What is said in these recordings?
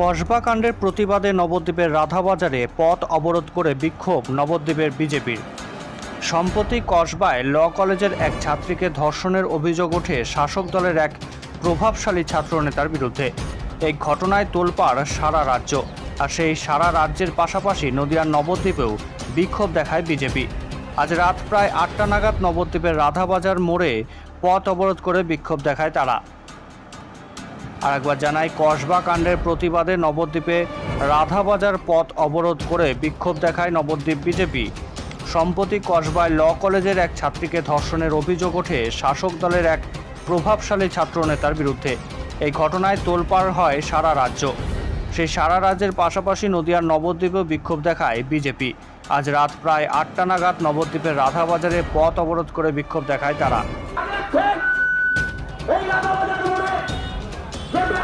কসবা কাণ্ডের প্রতিবাদে নবদ্বীপের রাধাবাজারে পথ অবরোধ করে বিক্ষোভ নবদ্বীপের বিজেপির। সম্প্রতি কসবায় ল কলেজের এক ছাত্রীকে ধর্ষণের অভিযোগ ওঠে শাসক দলের এক প্রভাবশালী ছাত্রনেতার বিরুদ্ধে। এই ঘটনায় তোলপাড় সারা রাজ্য আর সেই সারা রাজ্যের পাশাপাশি নদিয়ার নবদ্বীপেও বিক্ষোভ দেখায় বিজেপি। আজ রাত প্রায় আটটা নাগাদ নবদ্বীপের রাধাবাজার মোড়ে পথ অবরোধ করে বিক্ষোভ দেখায় তারা। আরেকবার জানাই, কসবা কাণ্ডের প্রতিবাদে নবদ্বীপে রাধাবাজার পথ অবরোধ করে বিক্ষোভ দেখায় নবদ্বীপ বিজেপি। সম্প্রতি কসবায় ল কলেজের এক ছাত্রীকে ধর্ষণের অভিযোগ ওঠে শাসক দলের এক প্রভাবশালী ছাত্রনেতার বিরুদ্ধে। এই ঘটনায় তোলপাড় হয় সারা রাজ্য। সেই সারা রাজ্যের পাশাপাশি নদিয়ার নবদ্বীপেও বিক্ষোভ দেখায় বিজেপি। আজ রাত প্রায় আটটা নাগাদ নবদ্বীপের রাধাবাজারে পথ অবরোধ করে বিক্ষোভ দেখায় তারা।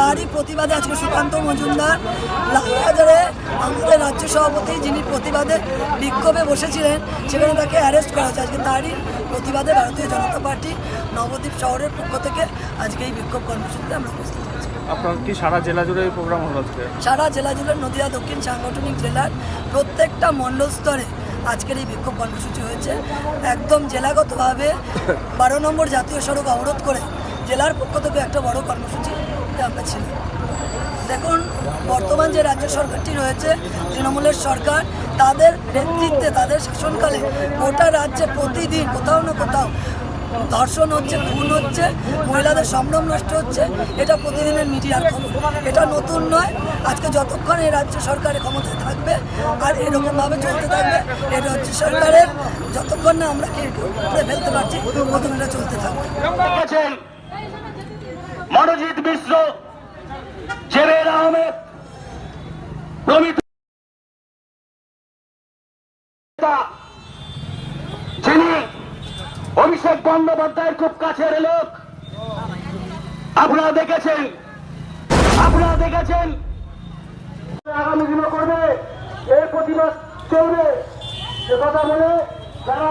তারই প্রতিবাদে আজকে সুকান্ত মজুমদার লালবাজারে আমাদের রাজ্য সভাপতি যিনি প্রতিবাদে বিক্ষোভে বসেছিলেন সেখানে তাকে অ্যারেস্ট করা হয়েছে। আজকে তারই প্রতিবাদে ভারতীয় জনতা পার্টি নবদ্বীপ শহরের পক্ষ থেকে আজকে এই বিক্ষোভ কর্মসূচিতে আমরা উপস্থিত হয়েছি। আপনার কি সারা জেলা জুড়ে এই প্রোগ্রাম হলো আজকে? সারা জেলা জুড়ে নদিয়া দক্ষিণ সাংগঠনিক জেলার প্রত্যেকটা মণ্ডল স্তরে আজকের এই বিক্ষোভ কর্মসূচি হয়েছে। একদম জেলাগতভাবে বারো নম্বর জাতীয় সড়ক অবরোধ করে জেলার পক্ষ থেকে একটা বড় কর্মসূচি ছিলাম দেখুন, বর্তমান যে রাজ্য সরকারটি রয়েছে, তৃণমূলের সরকার, তাদের নেতৃত্বে, তাদের শাসনকালে গোটা রাজ্যে প্রতিদিন কোথাও না কোথাও ধর্ষণ হচ্ছে, খুন হচ্ছে, মহিলাদের সম্ভ্রম নষ্ট হচ্ছে, এটা প্রতিদিনের মিডিয়ার খবর। এটা নতুন নয়, আজকে যতক্ষণ এই রাজ্য সরকারের ক্ষমতায় থাকবে আর এরকমভাবে চলতে থাকবে, এটা হচ্ছে সরকারের, যতক্ষণ না আমরা কি ফেলতে পারছি, ততক্ষণ এটা চলতে থাকবে। মনোজিৎ মিশ্র জেবের আহমেদ, প্রমিত যিনি অভিষেক বন্দ্যোপাধ্যায়ের খুব কাছের লোক। আপনারা দেখেছেন আপনারা দেখেছেন, আগামী দিনও করবে, এই প্রতিবাদ চলবে। সে কথা বলে যারা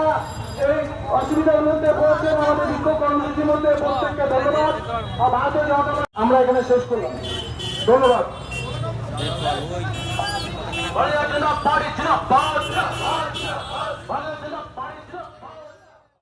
এই অসুবিধার মধ্যে পড়েছেন, আমাদের বিক্ষোভ কর্মসূচির মধ্যে প্রত্যেককে ধন্যবাদ। আমরা এখানে শেষ করলাম। ধন্যবাদ।